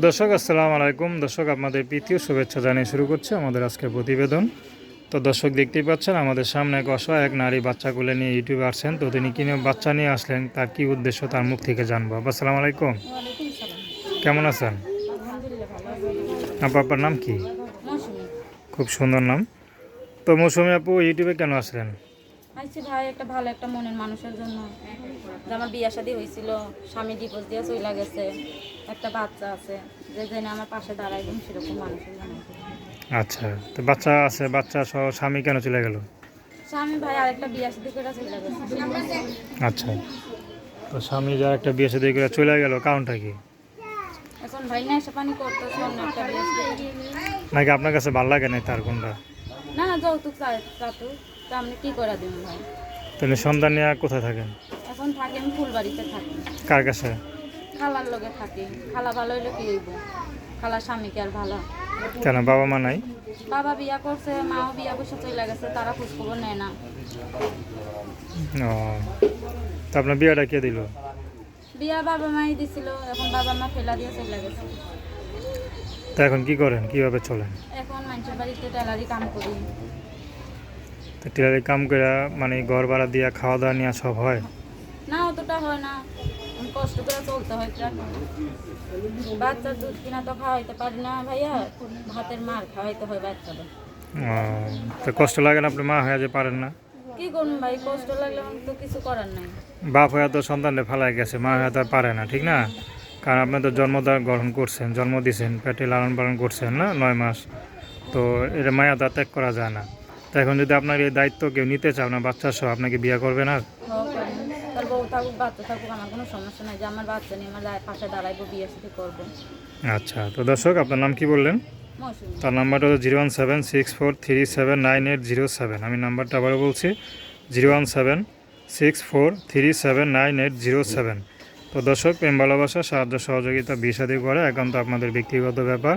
দর্শক আসসালামু আলাইকুম। দর্শক আপনাদের প্রীতীয় শুভেচ্ছা জানিয়ে শুরু করছে আমাদের আজকের প্রতিবেদন। তো দর্শক দেখতেই পাচ্ছেন আমাদের সামনে এক অসহায় এক নারী বাচ্চা কোলে নিয়ে ইউটিউবে আসছেন। তো তিনি কিনে বাচ্চা নিয়ে আসলেন তার কি উদ্দেশ্য তার মুখ থেকে জানব। আপা আসসালামু আলাইকুম। কেমন আছেন? আপা আপনার নাম কি? খুব সুন্দর নাম। তো মৌসুমি আপু ইউটিউবে কেন আসলেন? আইছি ভাই একটা ভালো একটা মনের মানুষের জন্য। যে আমার বিয়া শাদী হয়েছিল স্বামী ডিভোর্স দিয়ে চলে গেছে একটা বাচ্চা আছে যে জন্য আমার পাশে দাঁড়াইবেন সেরকম মানুষের জন্য। আচ্ছা তো বাচ্চা আছে বাচ্চা সহ স্বামী কেন চলে গেল? স্বামী ভাই আরেকটা বিয়া শাদী করে চলে গেছে। আচ্ছা তো স্বামী যার একটা বিয়ে সাথে করে চলে গেল কারণটা কি? এখন ভাই না এসে পানি করতেছে অন্য একটা বিয়া শাদী। নাকি আপনার কাছে ভালো লাগে না তার কোনটা? না যৌতুক চাই চাতু তা আপনি কি করে দিন ভাই? তাহলে সন্তান নিয়ে কোথায় থাকেন? এখন থাকি আমি ফুলবাড়িতে থাকি। কার কাছে? খালার লগে থাকি। খালা ভালো হইলে কি হইব? খালা স্বামী কি আর ভালো? কেন বাবা মা নাই? বাবা বিয়া করছে মাও বিয়া বসে চলে গেছে তারা খোঁজখবর নেয় না। ও তো আপনার বিয়েটা কে দিল? বিয়া বাবা মাই দিছিল এখন বাবা মা ফেলা দিয়ে চলে গেছে। তা এখন কি করেন? কীভাবে চলেন? এখন মানুষের বাড়িতে টেলারি কাম করি। তো টেলারি কাম করে মানে ঘর ভাড়া দিয়া খাওয়া দাওয়া নিয়ে সব হয়? না অতটা হয় না। কষ্ট করে চলতে হয়। বাচ্চার দুধ কিনা তো খাওয়াইতে পারি না ভাইয়া। ভাতের মার খাওয়াইতে হয় বাচ্চাদের। তো কষ্ট লাগে না আপনি মা হয়ে যে পারেন না? কি করুন ভাই কষ্ট লাগলে তো কিছু করার নাই। বাপ হয়ে তো সন্তানটা ফেলাই গেছে মা হয়ে তো আর পারে না ঠিক না? কারণ আপনি তো জন্মদার গ্রহণ করছেন জন্ম দিয়েছেন পেটে লালন পালন করছেন না নয় মাস। তো এটা মায়া ত্যাগ করা যায় না। তো এখন যদি আপনার এই দায়িত্ব কেউ নিতে চাও না বাচ্চা সহ আপনাকে বিয়ে করবে না? হোক করেন। তার বউ থাকুক বাচ্চা থাকুক আমার কোনো সমস্যা নাই। যে আমার বাচ্চা নিয়ে আমার দা- পাশে দাঁড়াইবো বিয়ে সাথে করব। আচ্ছা তো দর্শক আপনার নাম কি বললেন? তার নাম্বারটা হলো zero one seven six four three seven nine eight zero seven. আমি নাম্বারটা আবারও বলছি zero one seven six four three seven nine eight zero seven. তো দর্শক প্রেম ভালোবাসা সাহায্য সহযোগিতা বিষাদি করে একান্ত আপনাদের ব্যক্তিগত ব্যাপার।